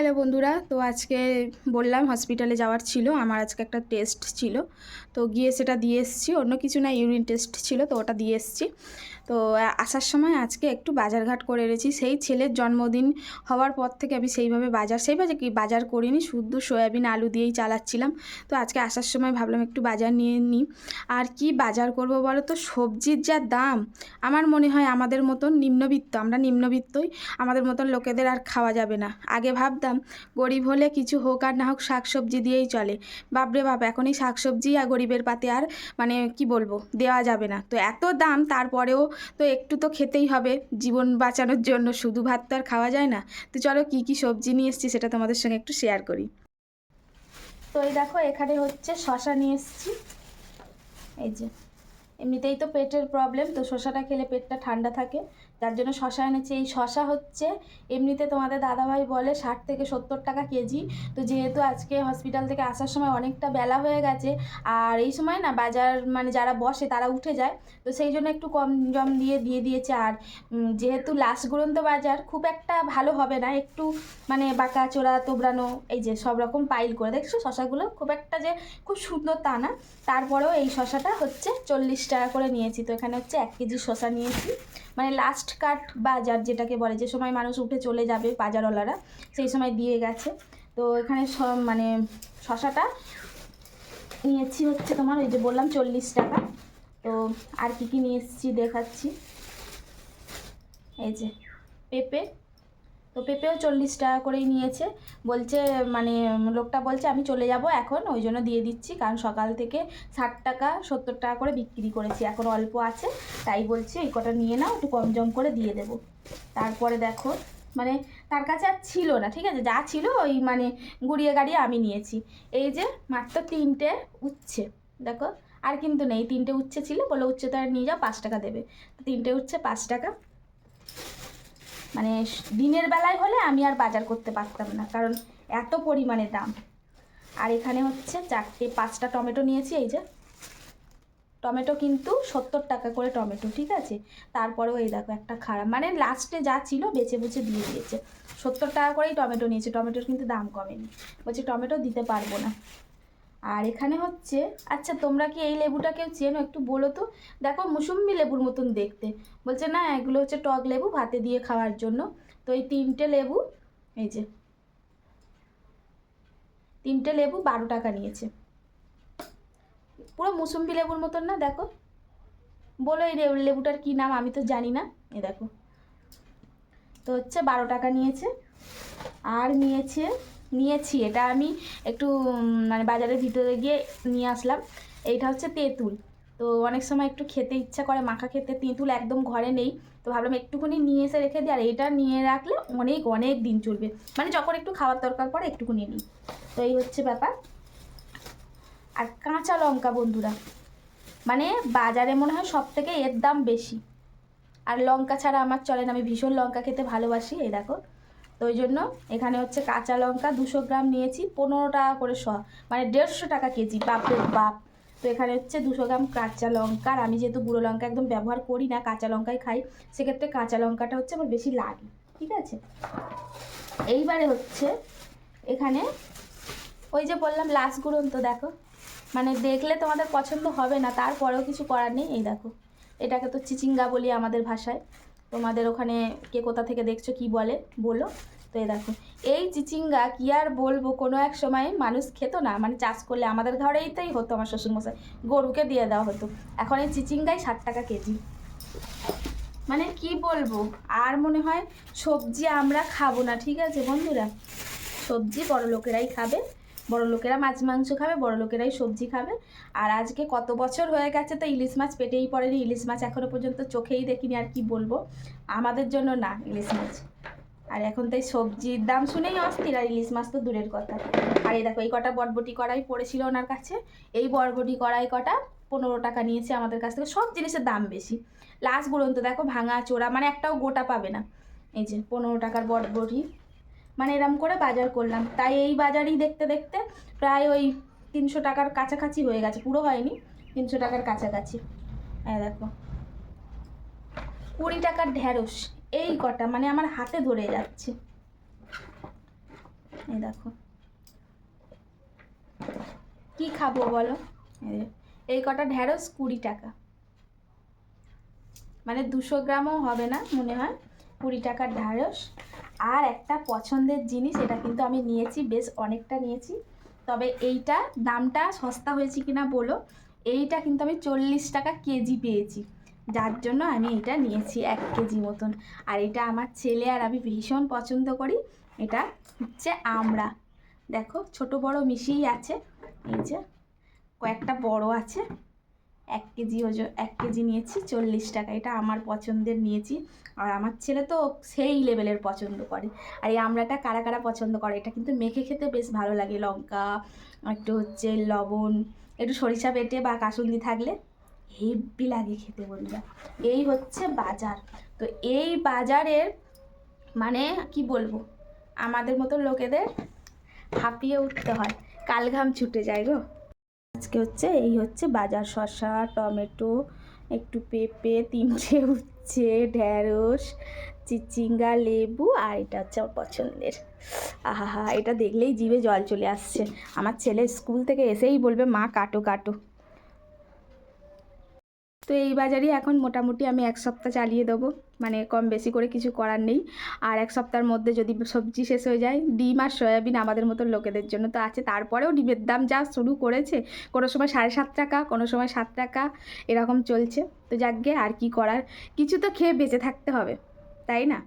Hello বন্ধুরা, তো আজকে বললাম হসপিটালে যাওয়ার ছিল, আমার আজকে একটা টেস্ট ছিল। তো গিয়ে সেটা দিয়ে এসেছি, অন্য কিছু না ইউরিন টেস্ট ছিল, তো ওটা দিয়ে এসেছি। তো আসার সময় আজকে একটু বাজারঘাট করে এনেছি। সেই ছেলের জন্মদিন হওয়ার পর থেকে আমি সেইভাবে বাজার সেইভাবে কি বাজার করিনি শুধু সয়াবিন আলু দিয়েই চালাচ্ছিলাম। তো আজকে আসার সময় ভাবলাম একটু বাজার নিয়ে নিই। আর কি বাজার করব বলো তো? সবজির যা দাম, আমার মনে হয় আমাদের মতন নিম্নবিত্ত, আমরা নিম্নবিত্তই, আমাদের মতন লোকেদের আর খাওয়া যাবে না। আগে ভাবতাম, গরিব হলে কিছু হোক আর না হোক শাক সবজি দিয়েই চলে। বাপরে বাপ এখন এই শাক সবজি আর গরিবের পাতে আর মানে কি বলব, দেওয়া যাবে না। তো এত দাম, তারপরেও তো একটু তো খেতেই হবে। জীবন বাঁচানোর জন্য শুধু ভাত তো আর খাওয়া যায় না। তো চলো কি কি সবজি নিয়ে এসেছি সেটা তোমাদের সঙ্গে একটু শেয়ার করি। তো এই দেখো, এখানে হচ্ছে শশা নিয়ে এসেছি। এই যে, এমনিতেই তো পেটের প্রবলেম তো শশাটা খেলে পেটটা ঠান্ডা থাকে। যার জন্য শশা এনেছি। এই শশা হচ্ছে, এমনিতে তোমাদের দাদাভাই বলে ষাট থেকে সত্তর টাকা কেজি। তো যেহেতু আজকে হসপিটাল থেকে আসার সময় অনেকটা বেলা হয়ে গেছে, আর এই সময় না বাজার মানে যারা বসে তারা উঠে যায়। তো সেই জন্য একটু কম জম দিয়ে দিয়ে দিয়েছে। আর যেহেতু লাস্ট গুরন্ত বাজার, খুব একটা ভালো হবে না। একটু মানে বাঁকা চোরা তোবড়ানো, এই যে সব রকম পাইল করে। দেখছ শশাগুলো? খুব একটা যে খুব সুন্দর তা না। তারপরেও এই শশাটা হচ্ছে চল্লিশ টাকা করে নিয়েছি। তো এখানে হচ্ছে এক কেজি শশা নিয়েছি। মানে লাস্ট কাট বাজার যেটাকে বলে, যে সময় মানুষ উঠে চলে যাবে বাজারওয়ালারা, সেই সময় দিয়ে গেছে। তো এখানে মানে শশাটা নিয়েছি হচ্ছে তোমার, ওই যে বললাম চল্লিশ টাকা। তো আর কি কি নিয়ে এসেছি দেখাচ্ছি। এই যে পেঁপে তো পেঁপেও চল্লিশ টাকা করেই নিয়েছে। বলছে মানে লোকটা বলছে, আমি চলে যাব এখন, ওই জন্য দিয়ে দিচ্ছি, কারণ সকাল থেকে ষাট টাকা, সত্তর টাকা করে বিক্রি করেছি, এখন অল্প আছে, তাই বলছি, এই কটা নিয়ে নাও, একটু কম জম করে দিয়ে দেবো। তারপরে দেখো মানে তার কাছে আর ছিল না, ঠিক আছে, যা ছিল, ওই মানে গুড়িয়ে গাড়িয়ে আমি নিয়েছি। এই যে, মাত্র তিনটে উচ্ছে, দেখো, আর কিন্তু নেই, তিনটে উচ্ছে ছিল, বলে, উচ্ছে তো আর নিয়ে যাও, পাঁচ টাকা দেবে। তিনটে উচ্ছে, পাঁচ টাকা মানে দিনের বেলায় হলে আমি আর বাজার করতে পারতাম না, কারণ এত পরিমাণে দাম। আর এখানে হচ্ছে চারটে, পাঁচটা টমেটো নিয়েছি, এই যে। টমেটো কিন্তু সত্তর টাকা করে টমেটো, ঠিক আছে? তারপরেও এই দেখো একটা খারাপ মানে লাস্টে যা ছিল বেছে বুঝে দিয়ে দিয়েছে। সত্তর টাকা করেই টমেটো নিয়েছে, টমেটোর কিন্তু দাম কমেনি। বলছে টমেটো দিতে পারব না। আর এখানে হচ্ছে আচ্ছা তোমরা কি এই লেবুটা কেউ চেনো? একটু বলো তো। দেখো মুসুম্বি লেবুর মতন দেখতে। বলছে, না, এগুলো হচ্ছে টক লেবু ভাতে দিয়ে খাওয়ার জন্য। তো এই তিনটে লেবু, এই যে, তিনটে লেবু বারো টাকা নিয়েছে। পুরো মুসুম্বি লেবুর মতন না, দেখো। বলো এই লেবু- লেবুটার কি নাম? আমি তো জানি না। এ দেখো। তো হচ্ছে বারো টাকা নিয়েছে। আর নিয়েছে নিয়েছি, এটা আমি একটু মানে বাজারের ভিতরে গিয়ে নিয়ে আসলাম। এইটা হচ্ছে তেঁতুল। তো অনেক সময় একটু খেতে ইচ্ছা করে, মাখা খেতে তেঁতুল একদম ঘরে নেই। তো ভাবলাম একটুখানি নিয়ে এসে রেখে দিই, আর এটা নিয়ে রাখলে অনেক অনেক দিন চলবে। মানে যখন একটু খাওয়ার দরকার পড়ে, একটুখানি নিই। তো এই হচ্ছে ব্যাপার। আর কাঁচা লঙ্কা বন্ধুরা মানে বাজারে মনে হয় সব থেকে এর দাম বেশি। আর লঙ্কা ছাড়া আমার চলে না, আমি ভীষণ লঙ্কা খেতে ভালোবাসি, এই দেখো। তো ওই জন্য এখানে হচ্ছে কাঁচা লঙ্কা দুশো গ্রাম নিয়েছি, পনেরো টাকা করে শ মানে দেড়শো টাকা কেজি, বাপের বাপ। তো এখানে হচ্ছে দুশো গ্রাম কাঁচা লঙ্কা, আর আমি যেহেতু গুঁড়ো লঙ্কা একদম ব্যবহার করি না, কাঁচা লঙ্কাই খাই, সেক্ষেত্রে কাঁচা লঙ্কাটা হচ্ছে আমার বেশি লাগে, ঠিক আছে? এইবারে হচ্ছে এখানে ওই যে বললাম লাশ গুঁড়ন্ত দেখো মানে দেখলে তোমাদের পছন্দ হবে না, তারপরেও কিছু করার নেই, এই দেখো, এটাকে তো চিচিঙ্গা বলি আমাদের ভাষায়। তোমাদের ওখানে কে কোথা থেকে দেখছ কি বলে, বলো। তো এই দেখো, এই চিচিঙ্গা কি আর বলব, কোনো এক সময় মানুষ খেত না মানে চাষ করলে আমাদের ঘরেইতেই হতো আমার শ্বশুরমশাই, গরুকে দিয়ে দেওয়া হতো। এখন এই চিচিঙ্গাই ষাট টাকা কেজি। মানে কি বলব, আর মনে হয় সবজি আমরা খাব না, ঠিক আছে বন্ধুরা? সবজি বড় লোকেরাই খাবে। বড় লোকেরা মাছ, মাংস খাবে, বড় লোকেরাই সবজি খাবে। আর আজকে কত বছর হয়ে গেছে তো ইলিশ মাছ পেটেই পড়েনি। ইলিশ মাছ এখনও পর্যন্ত চোখেই দেখিনি, আর কি বলব? আমাদের জন্য না ইলিশ মাছ। আর এখন তাই সবজির দাম শুনেই অস্থির, আর ইলিশ মাছ তো দূরের কথা। আর এই দেখো, এই কটা বটবটি কড়াই পড়েছিল ওনার কাছে। এই বটবটি কড়াই কটা পনেরো টাকা নিয়েছে আমাদের কাছ থেকে, সব জিনিসের দাম বেশি। লাস্টগুলো তো দেখো, ভাঙা, চোরা মানে একটাও গোটা পাবে না। এই যে, পনেরো টাকার বটবটি মানে এরম করে বাজার করলাম। তাই এই বাজারই দেখতে দেখতে প্রায় ওই তিনশো টাকার কাছাকাছি হয়ে গেছে। পুরো হয়নি, তিনশো টাকার কাছাকাছি। হ্যাঁ দেখো। কুড়ি টাকার ঢ্যাঁড়স এই কটা মানে আমার হাতে ধরে যাচ্ছে। এই দেখো। কি খাব বলো? এই কটা ঢ্যাঁড়স কুড়ি টাকা। মানে দুশো গ্রামও হবে না, মনে হয়। কুড়ি টাকার ঢ্যাঁড়স আর একটা পছন্দের জিনিস, এটা কিন্তু আমি নিয়েছি, বেশ অনেকটা নিয়েছি। তবে এইটা দামটা সস্তা হয়েছে কিনা বলো? এইটা কিন্তু আমি চল্লিশ টাকা কেজি পেয়েছি। যার জন্য আমি এটা নিয়েছি এক কেজি মতন। আর এটা আমার ছেলে আর আমি ভীষণ পছন্দ করি। এটা হচ্ছে আমড়া দেখো, ছোট বড় মিশিয়েই আছে। এই যে, কয়েকটা বড় আছে। এক কেজি ওজন, এক কেজি নিয়েছি, চল্লিশ টাকা। এটা আমার পছন্দের নিয়েছি। আর আমার ছেলে তো সেই লেভেলের পছন্দ করে। আর এই আমড়াটা কারা কারা পছন্দ করে? এটা কিন্তু মেখে খেতে বেশ ভালো লাগে। লঙ্কা, একটু হচ্ছে লবণ, একটু সরিষা বেটে বা কাসুন্দি থাকলে হেভি লাগে খেতে বন্ধুরা। এই হচ্ছে বাজার। তো এই বাজারের মানে কি বলব? আমাদের মতো লোকেদের হাঁপিয়ে উঠতে হয়। কালঘাম ছুটে যায় গো। আজকে হচ্ছে এই হচ্ছে বাজার শসা, টমেটো, একটু পেঁপে, তিনটে উচ্ছে ঢ্যাঁড়স চিচিঙ্গা, লেবু আর এটা হচ্ছে আমার পছন্দের। আহা এটা দেখলেই জিভে জল চলে আসছে। আমার ছেলে স্কুল থেকে এসেই বলবে, মা, কাটো কাটো। তো এই বাজারই এখন মোটামুটি আমি এক সপ্তাহ চালিয়ে দেবো। মানে কম বেশি করে কিছু করার নেই। আর এক সপ্তাহের মধ্যে যদি সবজি শেষ হয়ে যায়, ডিম আর সয়াবিন আমাদের মতো লোকেদের জন্য তো আছে। তারপরেও ডিমের দাম যা শুরু করেছে, কোনো সময় সাড়ে সাত টাকা, কোনো সময় সাত টাকা, এরকম চলছে। তো যাকগে আর কি করার? কিছু তো খেয়ে বেঁচে থাকতে হবে, তাই না?